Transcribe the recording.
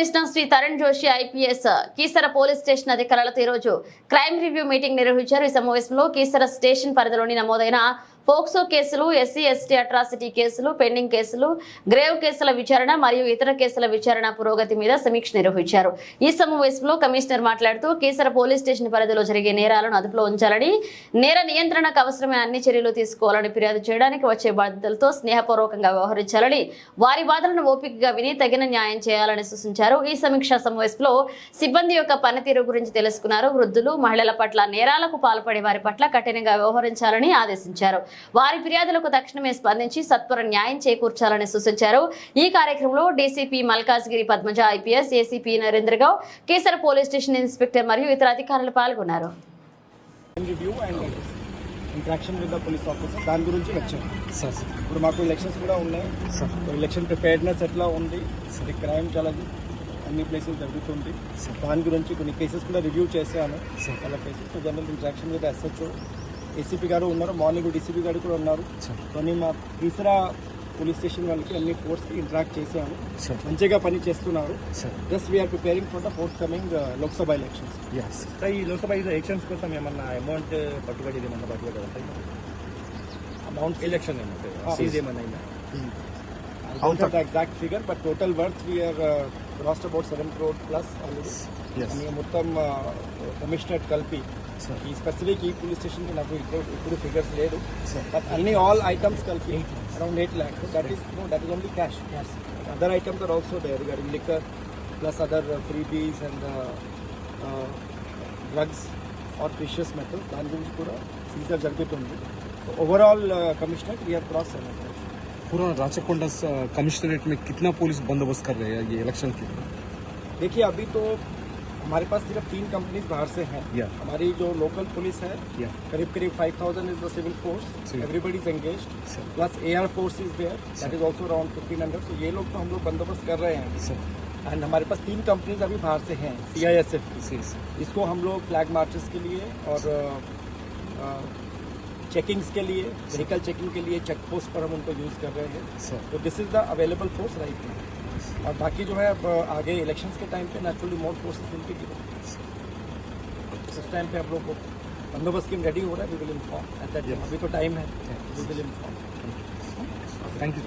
Commissioner Shri Tarun Joshi IPS Keesara police station అధికారులతో ఈరోజు crime review meeting నిర్వహించారు. ఈ సమావేశంలో కీసర స్టేషన్ పరిధిలోని నమోదైన పోక్సో కేసులు ఎస్సీ ఎస్టీ అట్రాసిటీ కేసులు పెండింగ్ కేసులు గ్రేవ్ కేసుల విచారణ మరియు ఇతర కేసుల విచారణ పురోగతి మీద సమీక్ష నిర్వహించారు. ఈ సమావేశంలో కమిషనర్ మాట్లాడుతూ కీసర పోలీస్ స్టేషన్ పరిధిలో జరిగే నేరాలను అదుపులో ఉంచాలని నేర నియంత్రణకు అవసరమైన అన్ని చర్యలు తీసుకోవాలని ఫిర్యాదు చేయడానికి వచ్చే బాధితులతో స్నేహపూర్వకంగా వ్యవహరించాలని వారి బాధలను ఓపికగా విని తగిన న్యాయం చేయాలని సూచించారు. ఈ సమీక్షా సమావేశంలో సిబ్బంది యొక్క పనితీరు గురించి తెలుసుకున్నారు. వృద్ధులు మహిళల పట్ల నేరాలకు పాల్పడే వారి పట్ల కఠినంగా వ్యవహరించాలని ఆదేశించారు. వారి ఫిర్యాదులకు తక్షణమే స్పందించి సత్వర న్యాయం చేకూర్చాలని సూచించారు. ఈ కార్యక్రమంలో DCP Malkajgiri Padmaja IPS ACP Narendra Goud Keesara police station inspector మరియు ఇతర అధికారులు పాల్గొన్నారు. Interaction with the police officer దాని గురించి వచ్చాం సార్ ఇప్పుడు మాకు ఎలక్షన్స్ కూడా ఉన్నాయి. సార్ ఎలక్షన్ ప్రిపేర్డ్నెస్ ఎట్లా ఉంది? ఇది క్రైమ్ చాలా అన్ని ప్లేసెస్ జరుగుతుంది. దాని గురించి కొన్ని కేసెస్ కూడా రివ్యూ చేశాను. సార్. చాలా cases general interaction with SHO ACP గారు ఉన్నారు మార్నింగ్ డీసీపీ గారు కూడా ఉన్నారు. కొన్ని మా తీసరా పోలీస్ స్టేషన్ వాళ్ళకి అన్ని ఫోర్స్కి ఇంటరాక్ట్ చేశాను సార్ మంచిగా పని చేస్తున్నారు. Sir just we are preparing for the forthcoming Lok Sabha elections sir ఈ లోక్సభ ఎలక్షన్స్ కోసం ఏమన్నా అమౌంట్ పట్టుబడి ఏమన్నా పట్టుబడి అమౌంట్ ఎలక్షన్ ఏమన్నా Ah. సీజ్ ఏమన్నా అయిందా? I don't have the exact figure, but total worth we are uh, crossed about 7 crore plus already. Yes. అని మొత్తం కమిషనర్ కలిపి Sir. ఈ స్పెసిఫిక్ ఈ పోలీస్ స్టేషన్కి నాకు ఇప్పుడు ఇప్పుడు ఫిగర్స్ లేదు Sir. బట్ అన్ని ఆల్ ఐటమ్స్ కలిపి around eight lakhs that is no that is only cash other items are also there regarding liquor plus other freebies and drugs are precious method దాని గురించి కూడా సీజర్ జరుగుతుంది overall commissioner we are cross पूरा Rachakonda commissionerate में कितना police बंदोबस्त कर रहे हैं ये इलेक्शन के लिए देखिए अभी तो हमारे पास सिर्फ़ तीन कंपनीज़ बाहर से हैं। Yeah. हमारी जो लोकल पुलिस है या करीब करीब 5000 is the civil force. Everybody is Sir. Plus air force is there that is also around 1500 तो ये लोग तो हम लोग बंदोबस्त कर रहे हैं। सर एंड हमारे पास तीन कंपनीज़ अभी बाहर से हैं सीआईएसएफ की सी सी इसको हम लोग फ्लैग मार्चेस के लिए और चेकिंग्स के लिए व्हीकल चेकिंग के लिए चेक पोस्ट पर हम उनको यूज़ कर रहे हैं। तो this is the available force right now और बाकी जो है अब आगे इलेक्शंस के टाइम पे नेचुरली मोर फोर्सेस मिलती थी उस टाइम पे आप लोग को बंदोबस्त स्कीम रेडी हो रहा है we will inform at that अभी तो टाइम है। We will inform thank you